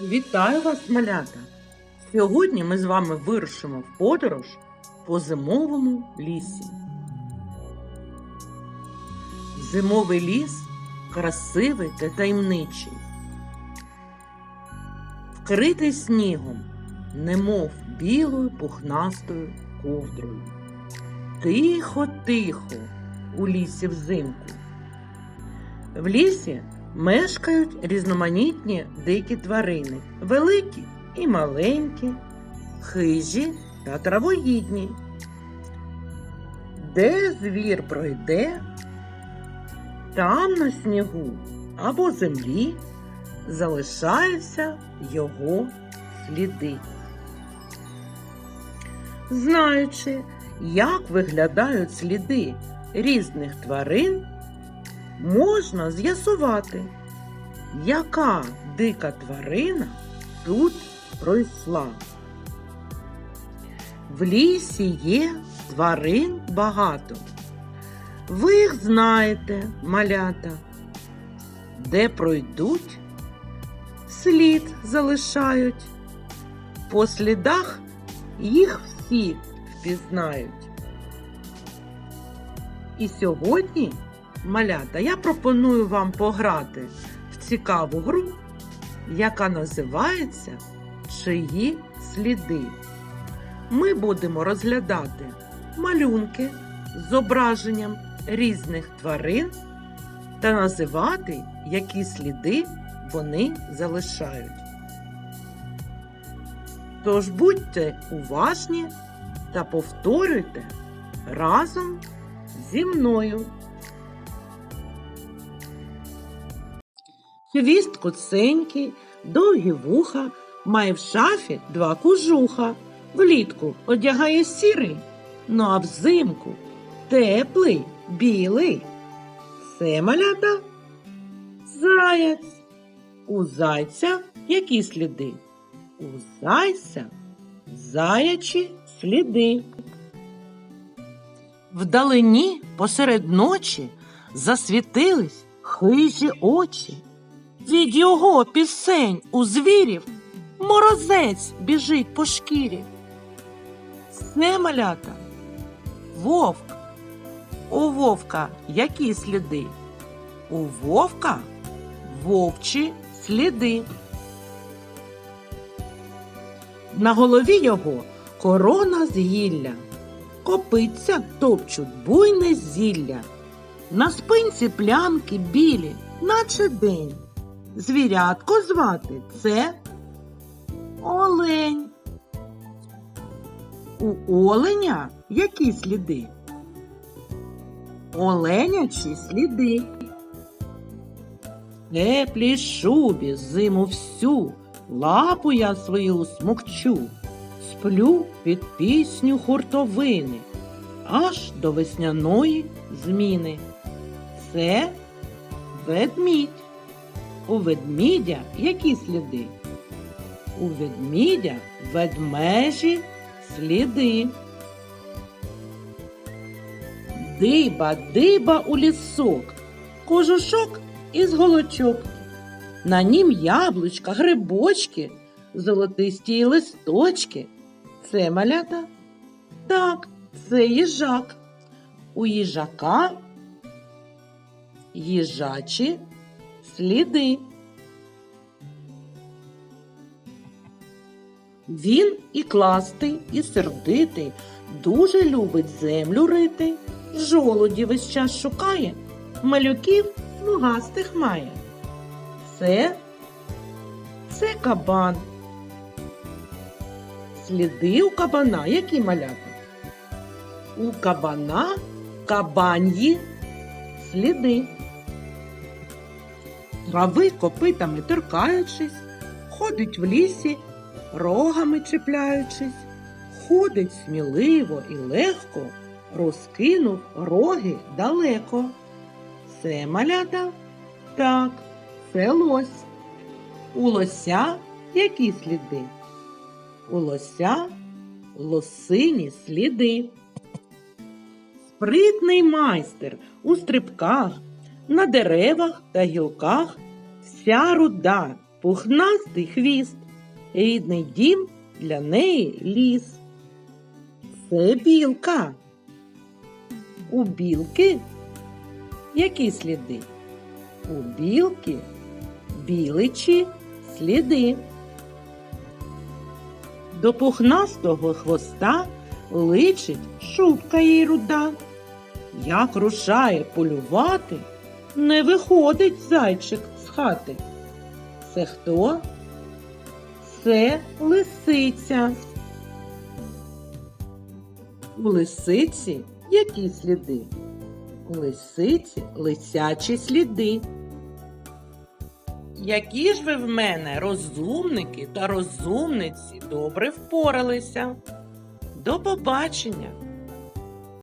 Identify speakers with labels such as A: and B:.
A: Вітаю вас, малята! Сьогодні ми з вами вирушимо в подорож по зимовому лісі. Зимовий ліс красивий та таємничий, вкритий снігом, немов білою пухнастою ковдрою. Тихо-тихо у лісі взимку. В лісі мешкають різноманітні дикі тварини, великі і маленькі, хижі та травоїдні. Де звір пройде, там на снігу або землі залишаються його сліди. Знаючи, як виглядають сліди різних тварин, можна з'ясувати, яка дика тварина тут пройшла. В лісі є тварин багато. Ви їх знаєте, малята, де пройдуть, слід залишають. По слідах їх всі впізнають. І сьогодні, малята, я пропоную вам пограти в цікаву гру, яка називається Чиї сліди. Ми будемо розглядати малюнки з зображенням різних тварин та називати, які сліди вони залишають. Тож будьте уважні та повторюйте разом зі мною. Хвіст куценький, довгі вуха, має в шафі два кужуха. Влітку одягає сірий, ну а взимку теплий, білий. Це малята заяць. У зайця які сліди? У зайця заячі сліди. Вдалині посеред ночі засвітились хижі очі. Від його пісень у звірів морозець біжить по шкірі. Це малята. Вовк. У вовка які сліди? У вовка вовчі сліди. На голові його корона з гілля, копиця топчуть буйне зілля. На спинці плямки білі, наче день. Звірятко звати це олень. У оленя які сліди? Оленячі сліди. Теплій шубі зиму всю лапу я свою смокчу, сплю під пісню хуртовини, аж до весняної зміни. Це ведмідь. У ведмідя які сліди? У ведмідя ведмежі сліди. Диба, диба у лісок, кожушок із голочок. На нім яблучка, грибочки, золотисті листочки. Це малята? Так, це їжак. У їжака їжачі сліди. Він і кластий, і сердитий, дуже любить землю рити, жолуді весь час шукає, малюків смугастих має. Це, це кабан. Сліди у кабана, які малята? У кабана кабаньї сліди. Трави копитами торкаючись, ходить в лісі, рогами чіпляючись, ходить сміливо і легко, розкинув роги далеко. Це малята? Так, це лось. У лося які сліди? У лося лосині сліди. Спритний майстер у стрибках, на деревах та гілках вся руда пухнастий хвіст, рідний дім для неї ліс. Це білка. У білки які сліди? У білки біличі сліди. До пухнастого хвоста личить шубка їй руда. Як рушає полювати, не виходить зайчик з хати. Це хто? Це лисиця. У лисиці які сліди? У лисиці лисячі сліди. Які ж ви в мене розумники та розумниці добре впоралися. До побачення!